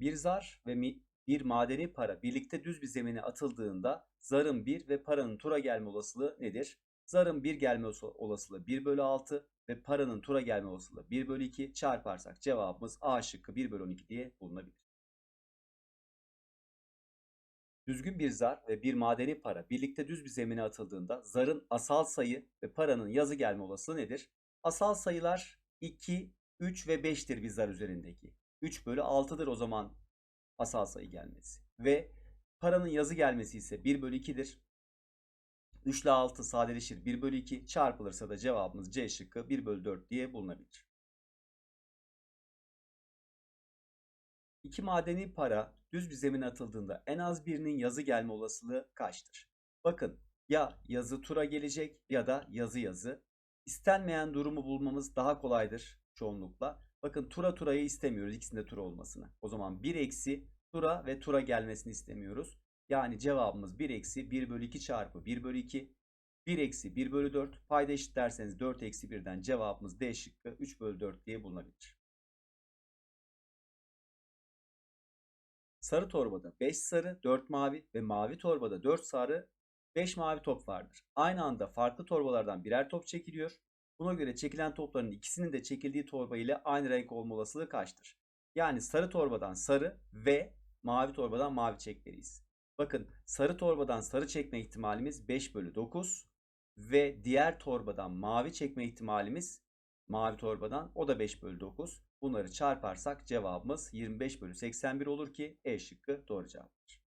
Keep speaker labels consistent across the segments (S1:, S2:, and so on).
S1: Bir zar ve bir madeni para birlikte düz bir zemine atıldığında zarın 1 ve paranın tura gelme olasılığı nedir? Zarın 1 gelme olas- olasılığı 1 bölü 6 ve paranın tura gelme olasılığı 1 bölü 2 çarparsak cevabımız A şıkkı 1 bölü 12 diye bulunabilir. Düzgün bir zar ve bir madeni para birlikte düz bir zemine atıldığında zarın asal sayı ve paranın yazı gelme olasılığı nedir? Asal sayılar 2, 3 ve 5'tir bir zar üzerindeki. 3 bölü 6'dır o zaman asal sayı gelmesi. Ve paranın yazı gelmesi ise 1 bölü 2'dir. 3 ile 6 sadeleşir 1 bölü 2 çarpılırsa da cevabımız C şıkkı 1 bölü 4 diye bulunabilir. İki madeni para düz bir zemine atıldığında en az birinin yazı gelme olasılığı kaçtır? Bakın ya yazı tura gelecek ya da yazı yazı. İstenmeyen durumu bulmamız daha kolaydır çoğunlukla. Bakın tura turayı istemiyoruz ikisinde tura olmasını. O zaman 1 eksi tura ve tura gelmesini istemiyoruz. Yani cevabımız 1 eksi 1 bölü 2 çarpı 1 bölü 2. 1 eksi 1 bölü 4. Payda eşit derseniz 4 eksi 1'den cevabımız D şıkkı 3 bölü 4 diye bulunabilir. Sarı torbada 5 sarı, 4 mavi ve mavi torbada 4 sarı, 5 mavi top vardır. Aynı anda farklı torbalardan birer top çekiliyor. Buna göre çekilen topların ikisinin de çekildiği torba ile aynı renk olma olasılığı kaçtır? Yani sarı torbadan sarı ve mavi torbadan mavi çekmeliyiz. Bakın sarı torbadan sarı çekme ihtimalimiz 5 bölü 9 ve diğer torbadan mavi çekme ihtimalimiz mavi torbadan o da 5 bölü 9. Bunları çarparsak cevabımız 25 bölü 81 olur ki E şıkkı doğru cevaptır.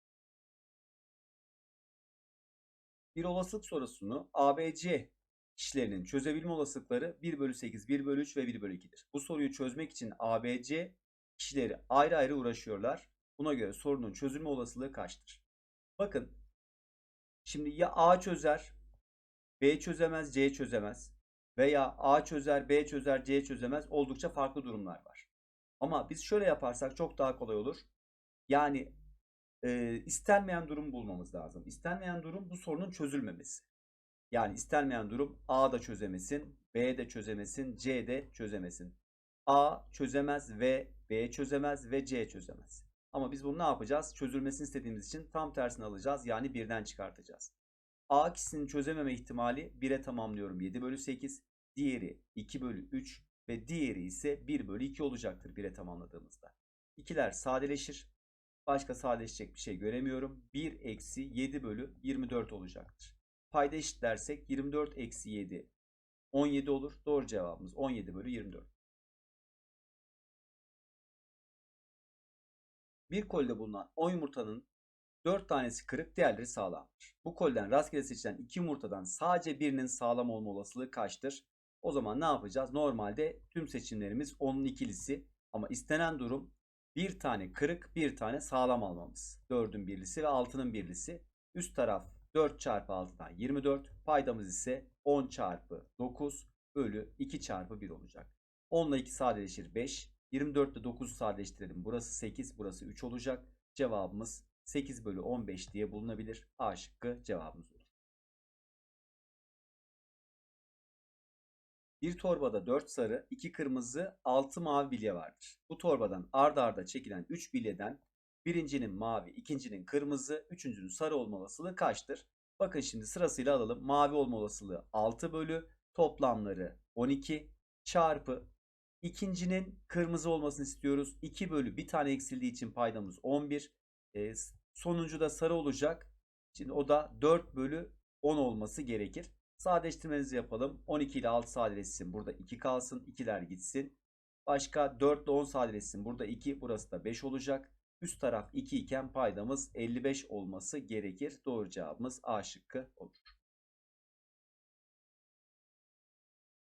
S1: Bir olasılık sorusunu ABC kişilerinin çözebilme olasılıkları 1 bölü 8, 1 bölü 3 ve 1 bölü 2'dir. Bu soruyu çözmek için ABC kişileri ayrı ayrı uğraşıyorlar. Buna göre sorunun çözülme olasılığı kaçtır? Bakın şimdi ya A çözer, B çözemez, C çözemez veya A çözer, B çözer, C çözemez oldukça farklı durumlar var. Ama biz şöyle yaparsak çok daha kolay olur. Yani e, istenmeyen durum bulmamız lazım. İstenmeyen durum bu sorunun çözülmemesi. Yani istenmeyen durum A da çözemesin, B de çözemesin, C de çözemesin. A çözemez ve B çözemez ve C çözemez. Ama biz bunu ne yapacağız? Çözülmesini istediğimiz için tam tersini alacağız. Yani birden çıkartacağız. A kişisinin çözememe ihtimali 1'e tamamlıyorum 7 bölü 8. Diğeri 2 bölü 3 ve diğeri ise 1 bölü 2 olacaktır 1'e tamamladığımızda. İkiler sadeleşir. Başka sadeleşecek bir şey göremiyorum. 1 eksi 7 bölü 24 olacaktır. Payda eşitlersek 24 eksi 7 17 olur. Doğru cevabımız 17 bölü 24. Bir kolide bulunan 10 yumurtanın 4 tanesi kırık, diğerleri sağlamdır. Bu kolden rastgele seçilen 2 yumurtadan sadece birinin sağlam olma olasılığı kaçtır? O zaman ne yapacağız? Normalde tüm seçimlerimiz 10'un ikilisi ama istenen durum bir tane kırık, bir tane sağlam almamız. 4'ün birlisi ve 6'nın birlisi. Üst taraf 4 çarpı 6'dan 24. Paydamız ise 10 çarpı 9 bölü 2 çarpı 1 olacak. 10 ile 2 sadeleşir 5. 24 ile 9'u sadeleştirelim. Burası 8, burası 3 olacak. Cevabımız 8 bölü 15 diye bulunabilir. A şıkkı cevabımız olur. Bir torbada 4 sarı, 2 kırmızı, 6 mavi bilye vardır. Bu torbadan ard arda çekilen 3 bilyeden birincinin mavi, ikincinin kırmızı, üçüncünün sarı olma olasılığı kaçtır? Bakın şimdi sırasıyla alalım. Mavi olma olasılığı 6 bölü toplamları 12 çarpı ikincinin kırmızı olmasını istiyoruz. 2 bölü bir tane eksildiği için paydamız 11. E, sonuncu da sarı olacak. Şimdi o da 4 bölü 10 olması gerekir. Sadeleştirmenizi yapalım. 12 ile 6 sadeleşsin. Burada 2 kalsın. 2'ler gitsin. Başka 4 ile 10 sadeleşsin. Burada 2. Burası da 5 olacak. Üst taraf 2 iken paydamız 55 olması gerekir. Doğru cevabımız A şıkkı olur.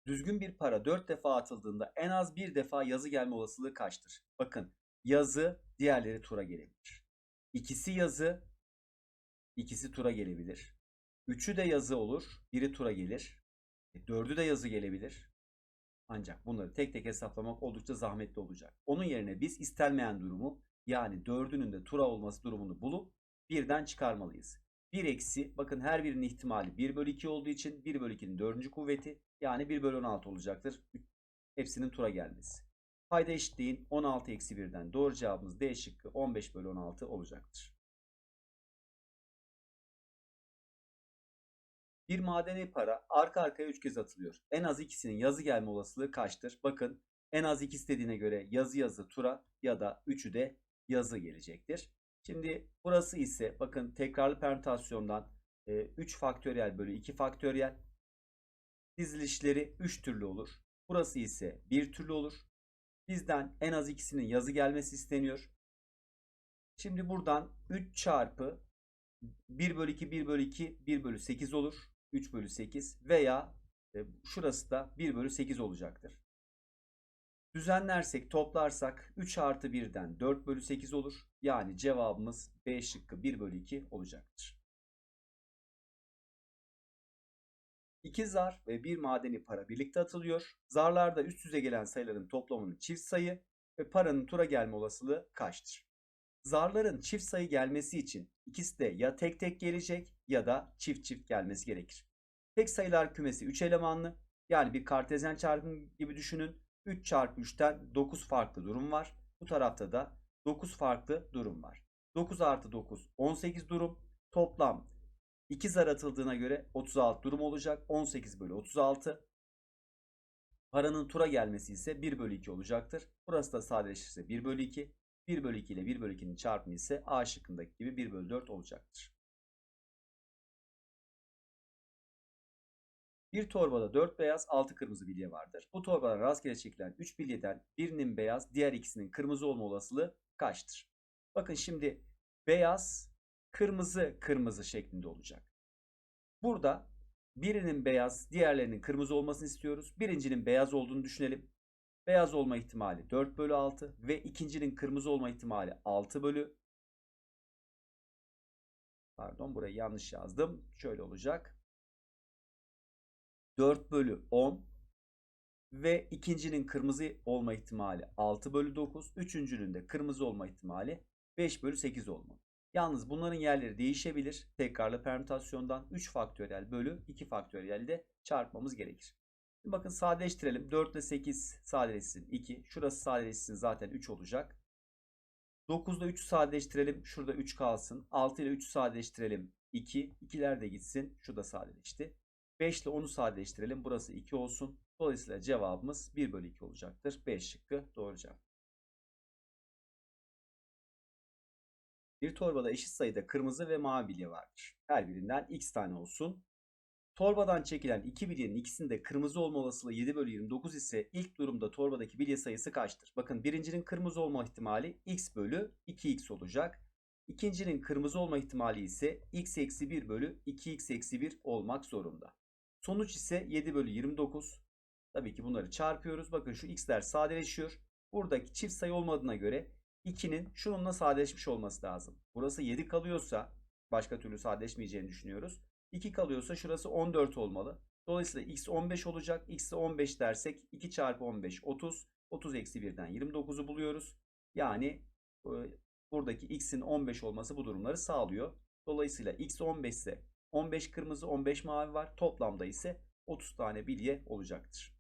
S1: Düzgün bir para 4 defa atıldığında en az bir defa yazı gelme olasılığı kaçtır? Bakın yazı diğerleri tura gelebilir. İkisi yazı, ikisi tura gelebilir. Üçü de yazı olur, biri tura gelir. E, dördü de yazı gelebilir. Ancak bunları tek tek hesaplamak oldukça zahmetli olacak. Onun yerine biz istenmeyen durumu yani dördünün de tura olması durumunu bulup birden çıkarmalıyız. 1 eksi bakın her birinin ihtimali 1 bölü 2 olduğu için 1 bölü 2'nin dördüncü kuvveti yani 1 bölü 16 olacaktır. Hepsinin tura gelmesi. Payda eşitliğin 16 eksi 1'den doğru cevabımız D şıkkı 15 bölü 16 olacaktır. Bir madeni para arka arkaya 3 kez atılıyor. En az ikisinin yazı gelme olasılığı kaçtır? Bakın en az ikisi dediğine göre yazı yazı tura ya da üçü de yazı gelecektir. Şimdi burası ise bakın tekrarlı permütasyondan 3 faktöriyel bölü 2 faktöriyel dizilişleri 3 türlü olur. Burası ise 1 türlü olur. Bizden en az ikisinin yazı gelmesi isteniyor. Şimdi buradan 3 çarpı 1 bölü 2, 1 bölü 2, 1 bölü 8 olur. 3 bölü 8 veya e, şurası da 1 bölü 8 olacaktır. Düzenlersek, toplarsak 3 artı 1'den 4 bölü 8 olur. Yani cevabımız B şıkkı 1 bölü 2 olacaktır. İki zar ve bir madeni para birlikte atılıyor. Zarlarda üst yüze gelen sayıların toplamının çift sayı ve paranın tura gelme olasılığı kaçtır? Zarların çift sayı gelmesi için ikisi de ya tek tek gelecek ya da çift çift gelmesi gerekir. Tek sayılar kümesi 3 elemanlı yani bir kartezyen çarpım gibi düşünün. 3 çarpı 3'ten 9 farklı durum var. Bu tarafta da 9 farklı durum var. 9 artı 9 18 durum. Toplam 2 zar atıldığına göre 36 durum olacak. 18 bölü 36. Paranın tura gelmesi ise 1 bölü 2 olacaktır. Burası da sadeleşirse 1 bölü 2. 1 bölü 2 ile 1 bölü 2'nin çarpımı ise A şıkkındaki gibi 1 bölü 4 olacaktır. Bir torbada 4 beyaz 6 kırmızı bilye vardır. Bu torbadan rastgele çekilen 3 bilyeden birinin beyaz diğer ikisinin kırmızı olma olasılığı kaçtır? Bakın şimdi beyaz kırmızı kırmızı şeklinde olacak. Burada birinin beyaz diğerlerinin kırmızı olmasını istiyoruz. Birincinin beyaz olduğunu düşünelim. Beyaz olma ihtimali 4 bölü 6 ve ikincinin kırmızı olma ihtimali 6 bölü Pardon burayı yanlış yazdım. Şöyle olacak. 4 bölü 10 ve ikincinin kırmızı olma ihtimali 6 bölü 9. Üçüncünün de kırmızı olma ihtimali 5 bölü 8 olmalı. Yalnız bunların yerleri değişebilir. Tekrarlı permütasyondan 3 faktöriyel bölü 2 faktöriyel de çarpmamız gerekir. Şimdi bakın sadeleştirelim. 4 ile 8 sadeleşsin 2. Şurası sadeleşsin zaten 3 olacak. 9 ile 3'ü sadeleştirelim. Şurada 3 kalsın. 6 ile 3'ü sadeleştirelim. 2. 2'ler de gitsin. Şu sadeleşti. 5 ile 10'u sadeleştirelim. Burası 2 olsun. Dolayısıyla cevabımız 1 bölü 2 olacaktır. 5 şıkkı doğru cevap. Bir torbada eşit sayıda kırmızı ve mavi bilye vardır. Her birinden x tane olsun. Torbadan çekilen iki bilyenin ikisinde kırmızı olma olasılığı 7 bölü 29 ise ilk durumda torbadaki bilye sayısı kaçtır? Bakın birincinin kırmızı olma ihtimali x bölü 2x olacak. İkincinin kırmızı olma ihtimali ise x eksi 1 bölü 2x eksi 1 olmak zorunda. Sonuç ise 7 bölü 29. Tabii ki bunları çarpıyoruz. Bakın şu x'ler sadeleşiyor. Buradaki çift sayı olmadığına göre 2'nin şununla sadeleşmiş olması lazım. Burası 7 kalıyorsa başka türlü sadeleşmeyeceğini düşünüyoruz. 2 kalıyorsa şurası 14 olmalı. Dolayısıyla x 15 olacak. x'e 15 dersek 2 çarpı 15 30. 30 eksi 1'den 29'u buluyoruz. Yani e, buradaki x'in 15 olması bu durumları sağlıyor. Dolayısıyla x 15 ise 15 kırmızı 15 mavi var. Toplamda ise 30 tane bilye olacaktır.